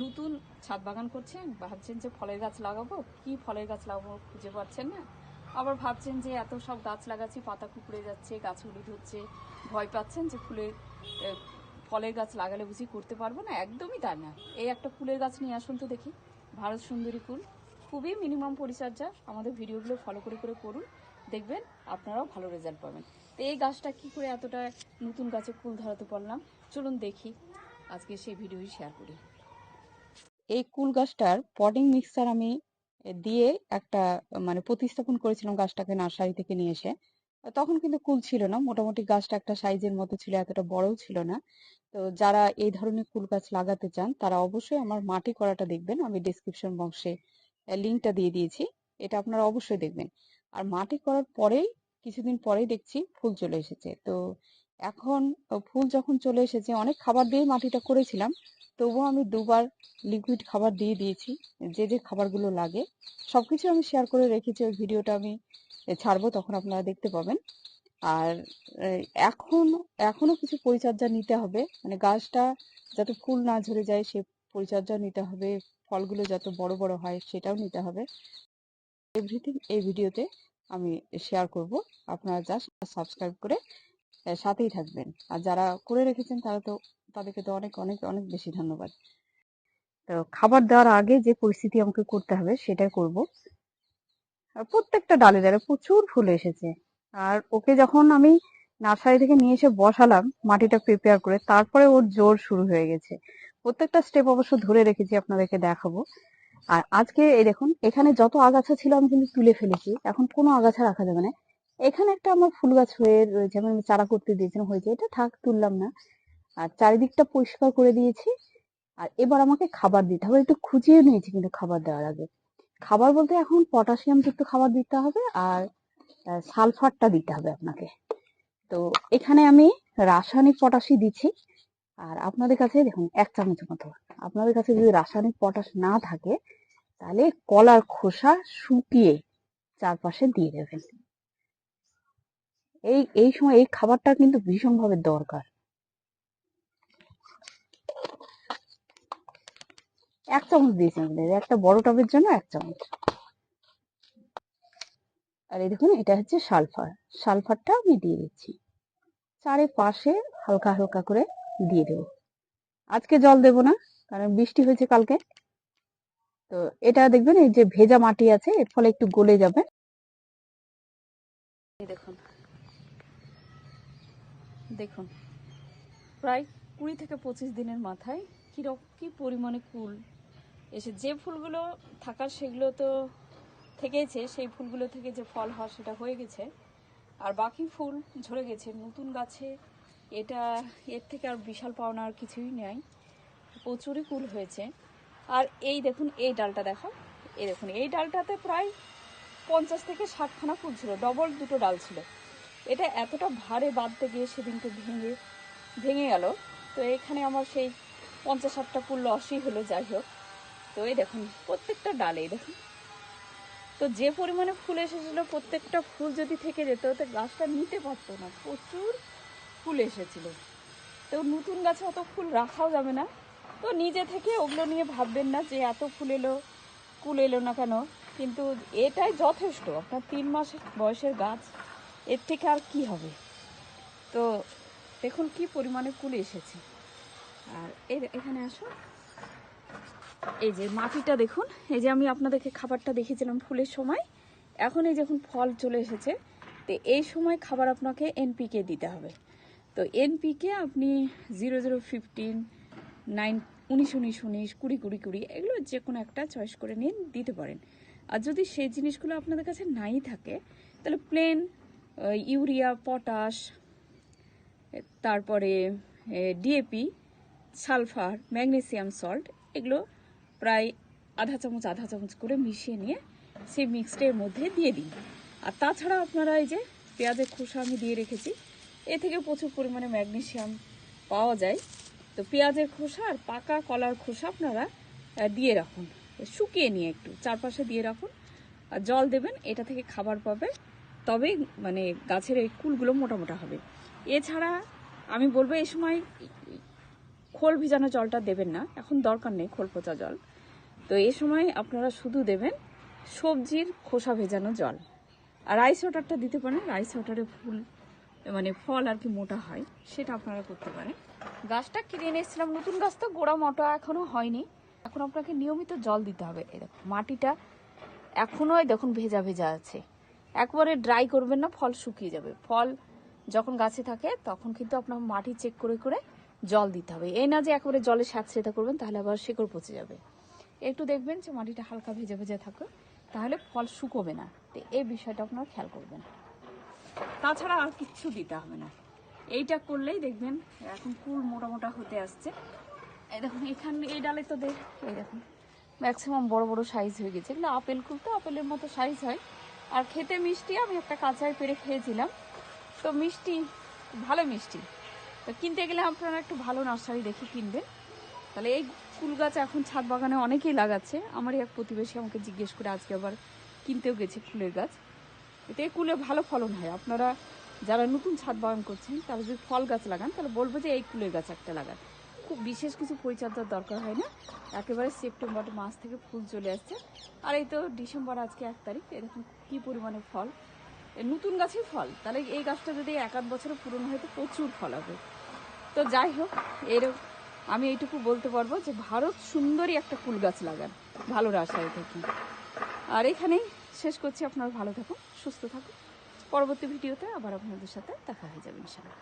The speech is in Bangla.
নতুন ছাদ বাগান করছেন? ভাবছেন যে ফলের গাছ লাগাবো? কি ফলের গাছ লাগাবো খুঁজে পাচ্ছেন না? আবার ভাবছেন যে এত সব গাছ লাগাচ্ছি, পাতা কুকুড়ে যাচ্ছে, গাছ হলুদ হচ্ছে। ভয় পাচ্ছেন যে ফুলের ফলের গাছ লাগালে বুঝি করতে পারব না? একদমই তা না। এই একটা ফুলের গাছ নিয়ে আসুন তো দেখি। ভারত সুন্দরী ফুল। খুবই মিনিমাম পরিচর্যা। আমাদের ভিডিওগুলো ফলো করে করে করুন। দেখবেন আপনারাও ভালো রেজাল্ট পাবেন। তো এই গাছটা কি করে এতটা নতুন গাছে ফুল ধরাতে পারলাম? চলুন দেখি। আজকে সেই ভিডিওই শেয়ার করি। এই কুল গাছটার পটিং মিক্সার আমি দিয়ে একটা মানে প্রতিস্থাপন করেছিলাম গাছটাকে নার্সারি থেকে নিয়ে এসে। তখন কিন্তু কুল ছিল না, মোটামুটি গাছটা একটা সাইজের মতো ছিল, এতটা বড়ও ছিল না। তো যারা এই ধরনের কুল গাছ লাগাতে চান, তারা অবশ্যই আমার মাটি করাটা দেখবেন, আমি ডিসক্রিপশন বক্সে লিঙ্কটা দিয়ে দিয়েছি, এটা আপনারা অবশ্যই দেখবেন। আর মাটি করার পরেই, কিছুদিন পরেই দেখছি ফুল চলে এসেছে। তো এখন ফুল যখন চলে এসেছে, অনেক খাবার দিয়ে মাটিটা করেছিলাম, তবুও আমি দুবার লিকুইড খাবার দিয়ে দিয়েছি, যে যে খাবারগুলো লাগে। সবকিছু আমি শেয়ার করে রেখেছি, ওই ভিডিওটা আমি ছাড়বো, তখন আপনারা দেখতে পাবেন। আর এখন, এখনও কিছু পরিচর্যা নিতে হবে মানে গাছটা যাতে ফুল না ঝরে যায়, সে পরিচর্যা নিতে হবে, ফলগুলো যত বড় বড় হয়, সেটাও নিতে হবে। এভরিথিং এই ভিডিওতে আমি শেয়ার করব, আপনারা জাস্ট সাবস্ক্রাইব করে সাথেই থাকবেন। আর যারা করে রেখেছেন, তারা তো, তাদেরকে তো অনেক অনেক অনেক বেশি ধন্যবাদ। তো খাবার দেওয়ার আগে যে পরিস্থিতি আমাকে করতে হবে, সেটাই করব। প্রত্যেকটা ডালে ডালে প্রচুর ফুল এসেছে। আর ওকে যখন আমি নার্সারি থেকে নিয়ে এসে বসালাম, মাটিটা প্রিপেয়ার করে, তারপরে ওর জোর শুরু হয়ে গেছে। প্রত্যেকটা স্টেপ অবশ্য ধরে রেখেছি, আপনাদেরকে দেখাবো। আর আজকে এই দেখুন, এখানে যত আগাছা ছিল, আমি কিন্তু তুলে ফেলেছি। এখন কোনো আগাছা রাখা যাবে না। এখানে একটা আমার ফুল গাছ হয়ে রয়েছে, আমি চারা করতে দিয়েছিলাম, হয়েছে। এটা থাক, তুললাম না। আর চারিদিকটা পরিষ্কার করে দিয়েছি। আর এবার আমাকে খাবার দিতে হবে। একটু খুঁজিয়ে নিয়েছি কিন্তু খাবার দেওয়ার আগে। খাবার বলতে এখন পটাশিয়াম যুক্ত খাবার দিতে হবে আর সালফারটা দিতে হবে আপনাকে। তো এখানে আমি রাসায়নিক পটাশই দিচ্ছি। আর আপনাদের কাছে দেখুন, এক চামচ মতো। আপনাদের কাছে যদি রাসায়নিক পটাশ না থাকে, তাহলে কলার খোসা শুকিয়ে চারপাশে দিয়ে দেবেন। এই এই সময় এই খাবারটা কিন্তু ভীষণভাবে দরকার। এক চামচ দিয়েছি আমাদের একটা বড় টবের জন্য এক চামচ। আর এই দেখুন, এটা হচ্ছে সালফার। সালফারটা আমি দিয়ে দিচ্ছি। চারিপাশে হালকা হালকা করে দিয়ে দেবো। আজকে জল দেব না, কারণ বৃষ্টি হয়েছে কালকে। তো এটা দেখবেন, এই যে ভেজা মাটি আছে, এর ফলে একটু গলে যাবে। দেখুন দেখুন, প্রায় কুড়ি থেকে পঁচিশ দিনের মাথায় কিরক, কি পরিমাণে কুল এসে, যে ফুলগুলো থাকার সেগুলো তো থেকেছে সেই ফুলগুলো থেকে যে ফল হওয়া সেটা হয়ে গেছে। আর বাকি ফুল ঝরে গেছে। নতুন গাছে এটা, এর থেকে আর বিশাল পাওনা আর কিছুই নেই। প্রচুরই কুল হয়েছে। আর এই দেখুন, এই ডালটা দেখো। এই দেখুন, এই ডালটাতে প্রায় পঞ্চাশ থেকে ষাটখানা ফুল ছিল। ডবল দুটো ডাল ছিল। এটা এতটা ভারে বাঁধতে গিয়ে সেদিনকে ভেঙে ভেঙে গেল। তো এখানে আমার সেই পঞ্চাশ ষাটটা ফুল লসই হলো, যাই হোক। তো এই দেখুন, প্রত্যেকটা ডালে দেখুন। তো যে পরিমাণে ফুল এসেছিল, প্রত্যেকটা ফুল যদি থেকে যেত, তো গাছটা নিতে পারতো না। প্রচুর ফুল এসেছিল। তো নতুন গাছে অত ফুল রাখাও যাবে না। তো নিজে থেকে ওগুলো নিয়ে ভাববেন না যে এত ফুল এলো, কুল এলো না কেন। কিন্তু এটাই যথেষ্ট। আপনার তিন মাস বয়সের গাছ এর থেকে আর কি হবে? তো দেখুন কি পরিমাণে কুল এসেছে। আর এখানে আসো এই যে মাটিটা দেখুন। এই যে আমি আপনাদেরকে খাবারটা দেখিয়েছিলাম ফুলের সময়। এখন এই যখন ফল চলে এসেছে। তো এই সময় খাবার আপনাকে এনপিকে দিতে হবে। তো এনপিকে আপনি জিরো জিরো ফিফটিন নাইন উনিশ উনিশ উনিশ, কুড়ি কুড়ি কুড়ি, এগুলো যে কোনো একটা চয়েস করে নিয়ে দিতে পারেন। আর যদি সেই জিনিসগুলো আপনাদের কাছে নাই থাকে, তাহলে প্লেন ইউরিয়া, পটাশ, তারপরে ডিএপি, সালফার, ম্যাগনেসিয়াম, সল্ট, এগুলো প্রায় আধা চামচ আধা চামচ করে মিশিয়ে নিয়ে সেই মিক্সডের মধ্যে দিয়ে দিন আর তাছাড়া আপনারা এই যে পেঁয়াজের খোসা আমি দিয়ে রেখেছি, এ থেকে প্রচুর পরিমাণে ম্যাগনেসিয়াম পাওয়া যায়। তো পেঁয়াজের খোসা আর পাকা কলার খোসা আপনারা দিয়ে রাখুন। শুকিয়ে নিয়ে একটু, চারপাশে দিয়ে রাখুন। আর জল দেবেন, এটা থেকে খাবার পাবে তবেই মানে গাছের এই কুলগুলো মোটা মোটা হবে। এছাড়া আমি বলব এই সময় খোল ভিজানো জলটা দেবেন না, এখন দরকার নেই খোল পচা জল। তো এই সময় আপনারা শুধু দেবেন সবজির খোসা ভেজানো জল। আর রাইস ওয়াটারটা দিতে পারেন রাইস ওয়াটারে ফুল মানে ফল আর কি মোটা হয়, সেটা আপনারা করতে পারেন। গাছটা কিনে এনে এসেছিলাম, নতুন গাছ তো গোড়া মোটা এখনও হয়নি। এখন আপনাকে নিয়মিত জল দিতে হবে। এই মাটিটা এখনোই দেখুন ভেজা ভেজা আছে। একবারে ড্রাই করবেন না, ফল শুকিয়ে যাবে। ফল যখন গাছে থাকে, তখন কিন্তু আপনার মাটি চেক করে করে জল দিতে হবে। এই না যে একেবারে জলে স্যাঁতসেঁতা করবেন, তাহলে আবার শেকড় পচে যাবে। একটু দেখবেন যে মাটিটা হালকা ভেজে ভেজে থাকে তাহলে ফল শুকোবে না। তো এই বিষয়টা আপনার খেয়াল করবেন। তাছাড়া আর কিচ্ছু দিতে হবে না। এইটা করলেই দেখবেন, এখন কুল মোটা মোটা হতে আসছে। এই দেখুন, এখানে, এই ডালে তো দেখ, এই দেখুন। ম্যাক্সিমাম বড় বড় সাইজ হয়ে গেছে। এগুলো আপেল কুল তো, আপেলের মতো সাইজ হয়। আর খেতে মিষ্টি, আমি একটা কাঁচায় পেরে খেয়েছিলাম। তো মিষ্টি, ভালো মিষ্টি। তো কিনতে গেলে আপনারা একটু ভালো নার্সারি দেখে কিনবেন। তাহলে এই কুল গাছ এখন ছাদ বাগানে অনেকেই লাগাচ্ছে। আমারই এক প্রতিবেশী আমাকে জিজ্ঞেস করে আজকে আবার কিনতেও গেছে ফুলের গাছ। এতে কুলে ভালো ফলন হয়। আপনারা যারা নতুন ছাদ বাগান করছেন, তারা যদি ফল গাছ লাগান, তাহলে বলব যে এই কুলের গাছ একটা লাগান। খুব বিশেষ কিছু পরিচর্যার দরকার হয় না। একেবারে সেপ্টেম্বর মাস থেকে ফুল চলে আসছে। আর এই তো ডিসেম্বর, আজকে এক তারিখ, এরকম কি পরিমাণে ফল? নতুন গাছেই ফল। তাহলে এই গাছটা যদি এক আধ বছরে পুরনো হয়, তো প্রচুর ফল হবে। তো যাই হোক এর আমি এইটুকু বলতে পারব যে ভারত সুন্দরী একটা ফুল গাছ লাগান, ভালো রাসায় থেকে। আর এখানেই শেষ করছি। আপনারা ভালো থাকুন, সুস্থ থাকুন। পরবর্তী ভিডিওতে আবার আপনাদের সাথে দেখা হয়ে যাবে ইনশাআল্লাহ।